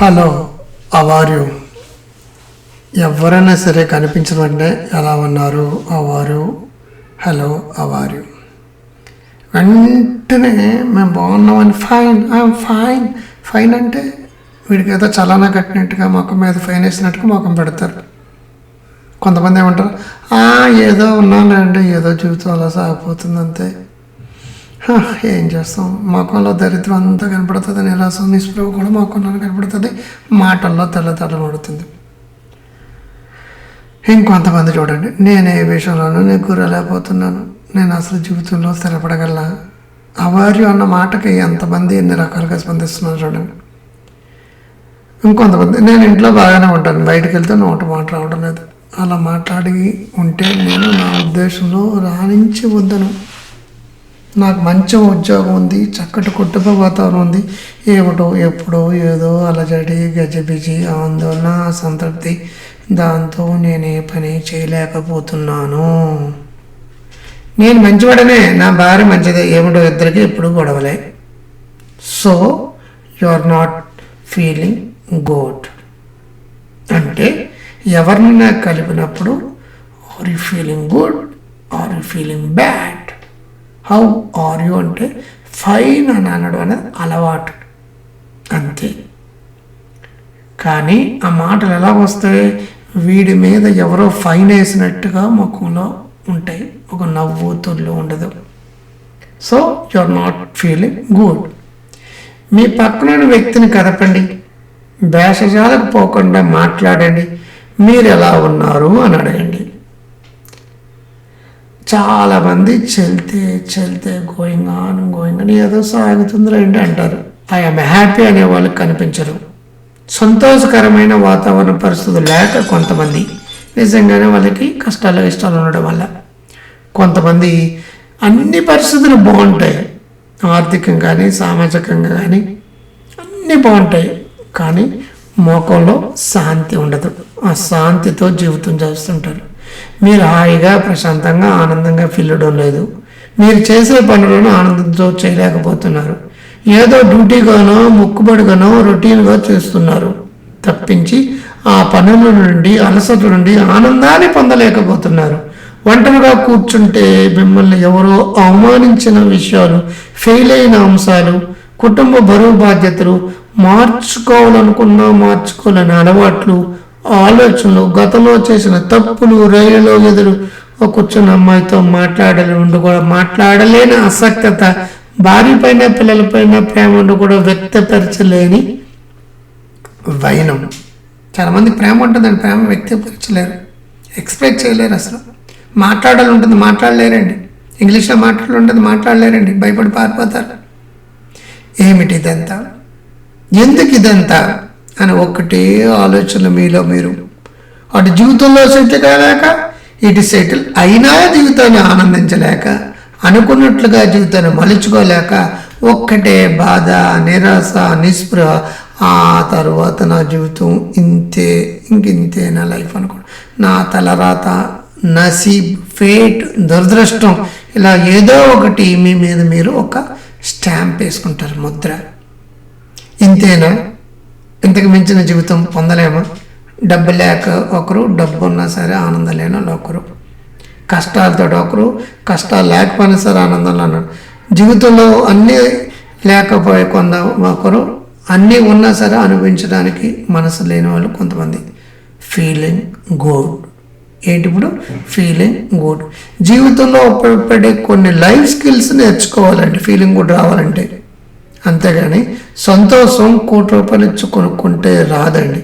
Hello అవారు ఎవరైనా సరే కనిపించిన వెంటనే ఎలా ఉన్నారు? అవారు హలో అవారు వెంటనే మేము బాగున్నామని ఫైన్ ఐఎమ్ ఫైన్. ఫైన్ అంటే వీడికి ఏదో చలానా కట్టినట్టుగా మొఖం మీద ఫైన్ వేసినట్టుగా మొఖం పెడతారు. కొంతమంది ఏమంటారు ఏదో ఉన్నానండి ఏదో జీవితం అలా సాగిపోతుంది అంతే. ఏం చేస్తాం? మొఖంలో దరిద్రం అంతా కనపడుతుంది నిరాశ నిస్పృహ కూడా మొఖంలో కనపడుతుంది. మాటల్లో తెల్లతెల్ల పడుతుంది ఇంకొంతమంది చూడండి నేను ఏ విషయంలోనూ నేను గురలేకపోతున్నాను నేను అసలు జీవితంలో స్థిరపడగల అవార్యు అన్న మాటకి ఎంతమంది ఎన్ని రకాలుగా స్పందిస్తున్నారు చూడండి. ఇంకొంతమంది నేను ఇంట్లో బాగానే ఉంటాను బయటకు వెళ్తే నోట మాట రావడం లేదు. అలా మాట్లాడి ఉంటే నేను నా ఉద్దేశంలో రాణించి వద్దను నాకు మంచి ఉద్యోగం ఉంది చక్కటి కుటుంబ వాతావరణం ఉంది. ఏమిటో ఎప్పుడో ఏదో అలజడి గజిబిజి ఆందోళన అసంతృప్తి. దాంతో నేను ఏ పని చేయలేకపోతున్నాను. నేను మంచివాడనే నా భార్య మంచిదే. ఏమిటో ఇద్దరికి ఎప్పుడు గొడవలే. So you are not feeling good అంటే ఎవరిని నాకు కలిపినప్పుడు are you feeling good are you feeling bad how are you అంటే ఫైన్ అని అనడం అనేది అలవాటు. అంతే. కానీ ఆ మాటలు ఎలా వస్తాయి? వీడి మీద ఎవరో ఫైన్ వేసినట్టుగా ముఖంలో ఉంటాయి. ఒక నవ్వు తొల్లు ఉండదు. So you are not feeling good మీ పక్కన వ్యక్తిని కదపండి. భేషజాలకు పోకుండా మాట్లాడండి. మీరు ఎలా ఉన్నారు అని అడగండి. చాలామంది చెల్తే చెల్తే గోయింగ్ ఆన్ గోయింగ్ అని ఏదో సాగుతుందిరా ఏంటి అంటారు. ఐఎమ్ హ్యాపీ అనే వాళ్ళకి కనిపించరు. సంతోషకరమైన వాతావరణ పరిస్థితులు లేక కొంతమంది నిజంగానే వాళ్ళకి కష్టాలు ఇష్టాలు ఉండడం వల్ల. కొంతమంది అన్ని పరిస్థితులు బాగుంటాయి. ఆర్థికంగా కానీ సామాజికంగా కానీ అన్నీ బాగుంటాయి. కానీ మోకంలో శాంతి ఉండదు. ఆ శాంతితో జీవితం చేస్తుంటారు. మీరు హాయిగా ప్రశాంతంగా ఆనందంగా ఫీల్ అవడం లేదు. మీరు చేసే పనులను ఆనందంతో చేయలేకపోతున్నారు. ఏదో డ్యూటీగానో మొక్కుబడిగానో రొటీన్గా చేస్తున్నారు. తప్పించి ఆ పనుల నుండి అలసట నుండి ఆనందాన్ని పొందలేకపోతున్నారు. ఒంటరిగా కూర్చుంటే మిమ్మల్ని ఎవరో అవమానించిన విషయాలు ఫెయిల్ అయిన అంశాలు కుటుంబ బరువు బాధ్యతలు మార్చుకోవాలనుకున్నా మార్చుకోలేని అలవాట్లు ఆలోచనలు గతంలో చేసిన తప్పులు రైలులో ఎదురు కూర్చున్న అమ్మాయితో మాట్లాడలే ఉండి కూడా మాట్లాడలేని అసక్తత భార్య పైన పిల్లలపైన ప్రేమ ఉండి కూడా వ్యక్తపరచలేని వైనం. చాలామంది ప్రేమ ఉంటుందండి ప్రేమ వ్యక్తపరచలేరు ఎక్స్ప్రెస్ చేయలేరు అసలు. మాట్లాడాలి ఉంటుంది మాట్లాడలేరండి. ఇంగ్లీష్లో మాట్లాడాలి ఉంటుంది మాట్లాడలేరండి భయపడి పారిపోతారు. ఏమిటి ఇదంతా ఎందుకు ఇదంతా అని ఒక్కటే ఆలోచన మీలో మీరు. అటు జీవితంలో సెటిల్ కాలేక ఇటు సెటిల్ అయినా జీవితాన్ని ఆనందించలేక అనుకున్నట్లుగా జీవితాన్ని మలుచుకోలేక ఒక్కటే బాధ నిరాశ నిస్పృహ ఆ తర్వాత నా జీవితం ఇంతే ఇంకింతే నా లైఫ్ అనుకో నా తలరాత నసీబ్ ఫేట్ దురదృష్టం ఇలా ఏదో ఒకటి మీ మీద మీరు ఒక స్టాంప్ వేసుకుంటారు ముద్ర. ఇంతేనా? ఇంతకు మించిన జీవితం పొందలేము? డబ్బు లేక ఒకరు డబ్బు ఉన్నా సరే ఆనందం లేని ఒకరు. కష్టాలతో ఒకరు కష్టాలు లేకపోయినా సరే ఆనందంలో ఉన్నారు జీవితంలో అన్నీ లేకపోయే కొంత ఒకరు అన్నీ ఉన్నా సరే అనుభవించడానికి మనసు లేని వాళ్ళు కొంతమంది. ఫీలింగ్ గుడ్ ఏంటి ఇప్పుడు? ఫీలింగ్ గుడ్ జీవితంలో ఉపయోగపడే కొన్ని లైఫ్ స్కిల్స్ నేర్చుకోవాలండి. ఫీలింగ్ గుడ్ రావాలంటే. అంతేగాని సంతోషం కోటి రూపాయలు ఇచ్చి కొనుక్కుంటే రాదండి.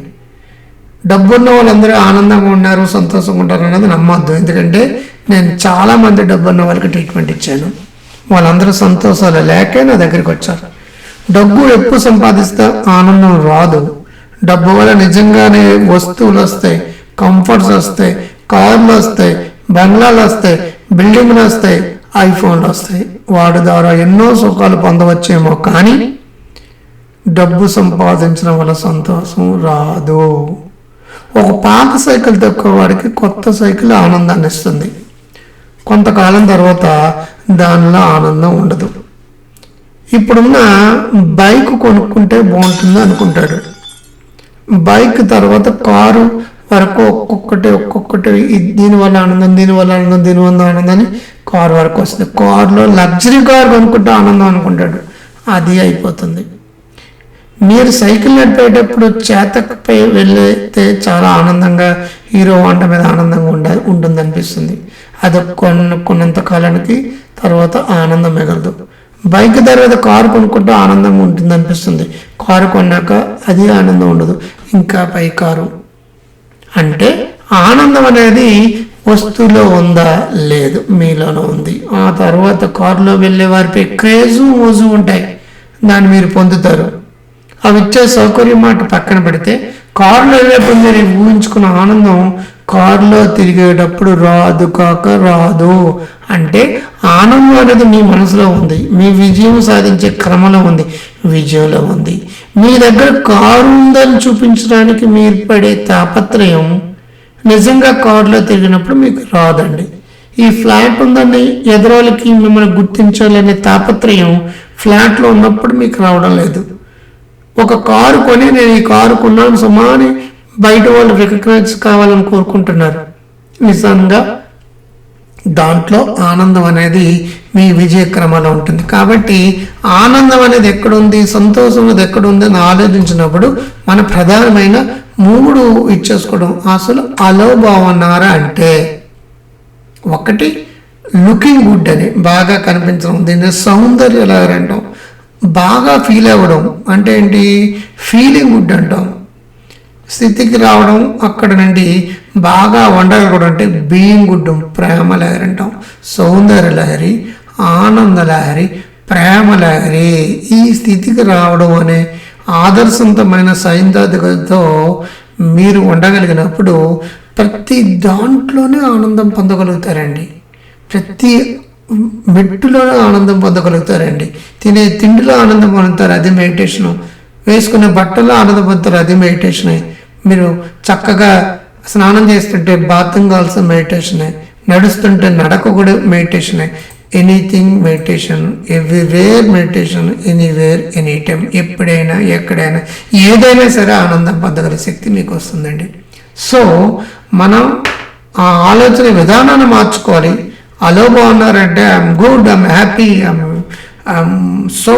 డబ్బున్న వాళ్ళందరూ ఆనందంగా ఉన్నారు సంతోషంగా ఉంటారు అనేది నమ్మద్దు. ఎందుకంటే నేను చాలామంది డబ్బున్న వాళ్ళకి ట్రీట్మెంట్ ఇచ్చాను. వాళ్ళందరూ సంతోషాలు లేకే నా దగ్గరికి వచ్చారు. డబ్బు ఎప్పుడు సంపాదిస్తే ఆనందం రాదు. డబ్బు వల్ల నిజంగానే వస్తువులు వస్తాయి కంఫర్ట్స్ వస్తాయి కార్లు వస్తాయి బంగ్లాలు వస్తాయి బిల్డింగ్లు వస్తాయి ఐఫోన్లు వస్తాయి. వాటి ద్వారా ఎన్నో సుఖాలు పొందవచ్చేమో కానీ డబ్బు సంపాదించడం వల్ల సంతోషం రాదు. ఒక పాత సైకిల్ తక్కువవాడికి కొత్త సైకిల్ ఆనందాన్ని ఇస్తుంది. కొంతకాలం తర్వాత దానిలో ఆనందం ఉండదు. ఇప్పుడున్న బైక్ కొనుక్కుంటే బాగుంటుంది అనుకుంటాడు. బైక్ తర్వాత కారు వరకు ఒక్కొక్కటి ఒక్కొక్కటి దీనివల్ల ఆనందం దీనివల్ల ఆనందం దీనివల్ల ఆనందం అని కార్ వరకు వస్తుంది. కారులో లగ్జరీ కార్ కొనుక్కుంటే ఆనందం అనుకుంటాడు. అది అయిపోతుంది. మీరు సైకిల్ నడిపేటప్పుడు చేతకపై వెళ్ళితే చాలా ఆనందంగా హీరో వంట మీద ఆనందంగా ఉండ ఉంటుంది అనిపిస్తుంది అది కొనుక్కున్నంత కొన్నంత కాలానికి తర్వాత ఆనందం మిగలదు. బైక్ తర్వాత కారు కొనుక్కుంటే ఆనందంగా ఉంటుంది అనిపిస్తుంది కారు కొన్నాక అది ఆనందం ఉండదు. ఇంకా పై కారు. అంటే ఆనందం అనేది వస్తువులో ఉందా? లేదు మీలోనూ ఉంది. ఆ తర్వాత కారులో వెళ్ళే వారిపై క్రేజు మోజు ఉంటాయి. దాన్ని మీరు పొందుతారు. అవి ఇచ్చే సౌకర్యం మాట పక్కన పెడితే కారులో వెళ్ళేప్పుడు మీరు ఊహించుకున్న ఆనందం కారులో తిరిగేటప్పుడు రాదు కాక రాదు. అంటే ఆనందం అనేది మీ మనసులో ఉంది మీ విజయం సాధించే క్రమంలో ఉంది విజయంలో ఉంది. మీ దగ్గర కారు ఉందని చూపించడానికి మీరు పడే తాపత్రయం నిజంగా కారులో తిరిగినప్పుడు మీకు రాదండి. ఈ ఫ్లాట్ ఉందని ఎదురోళ్ళకి మిమ్మల్ని గుర్తించాలనే తాపత్రయం ఫ్లాట్లో ఉన్నప్పుడు మీకు రావడం లేదు. ఒక కారు కొని నేను ఈ కారు కొన్నాను సుమా అని బయట వాళ్ళు రికగ్నైజ్ కావాలని కోరుకుంటున్నారు. నిజంగా దాంట్లో ఆనందం అనేది మీ విజయ క్రమంలో ఉంటుంది. కాబట్టి ఆనందం అనేది ఎక్కడుంది సంతోషం అనేది ఎక్కడుంది అని ఆలోచించినప్పుడు మన ప్రధానమైన మూడు ఇచ్చేసుకోవడం. అసలు అలోభావన్నారా అంటే ఒకటి లుకింగ్ గుడ్ అని బాగా కనిపించడం. దీన్ని సౌందర్య లహరి అంటాం. బాగా ఫీల్ అవ్వడం. అంటే ఏంటి? ఫీలింగ్ గుడ్ అంటాం. స్థితికి రావడం అక్కడ నుండి బాగా వండగలగడం అంటే బీయింగ్ గుడ్ ప్రేమ లహరి అంటాం. సౌందర్య లహరి ఆనంద లహరి ప్రేమ లహరి ఈ స్థితికి రావడం అనే ఆదర్శవంతమైన సైద్ధాంతికతో మీరు ఉండగలిగినప్పుడు ప్రతి దాంట్లోనే ఆనందం పొందగలుగుతారండి. ప్రతి మెట్టులోనే ఆనందం పొందగలుగుతారండి. తినే తిండిలో ఆనందం పొందుతారు అది మెడిటేషను. వేసుకునే బట్టల్లో ఆనందం పొందుతారు అది మెడిటేషనే. మీరు చక్కగా స్నానం చేస్తుంటే బాత్రూమ్ కావాల్సిన మెడిటేషనే. నడుస్తుంటే నడక కూడా మెడిటేషనే. Anything meditation everywhere meditation anywhere any time ఎప్పుడైనా ఎక్కడైనా ఏదైనా సరే ఆనందం పొందగల శక్తి మీకు వస్తుందండి. సో మనం ఆ ఆలోచన విధానాన్ని మార్చుకోవాలి. Hello బాగున్నారంటే I'm good I'm happy I'm I'm so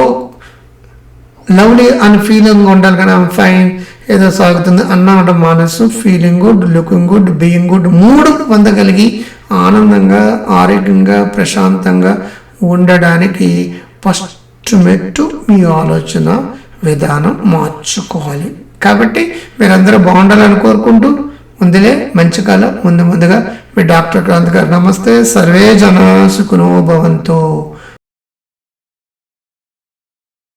lovely అని ఫీలింగ్ ఉండాలి కానీ ఐఎమ్ ఫైన్ ఏదో సాగుతుంది అన్నమాట మనసు feeling good looking good being good మూడు పొందగలిగి ఆనందంగా ఆరోగ్యంగా ప్రశాంతంగా ఉండడానికి ఫస్ట్ మెట్టు మీ ఆలోచన విధానం మార్చుకోవాలి. కాబట్టి మీరందరూ బాగుండాలని కోరుకుంటూ ముందులే మంచి కాలం. ముందు ముందుగా మీ డాక్టర్ క్రాంత్ గారు నమస్తే. సర్వే జన సుఖనోభవంతో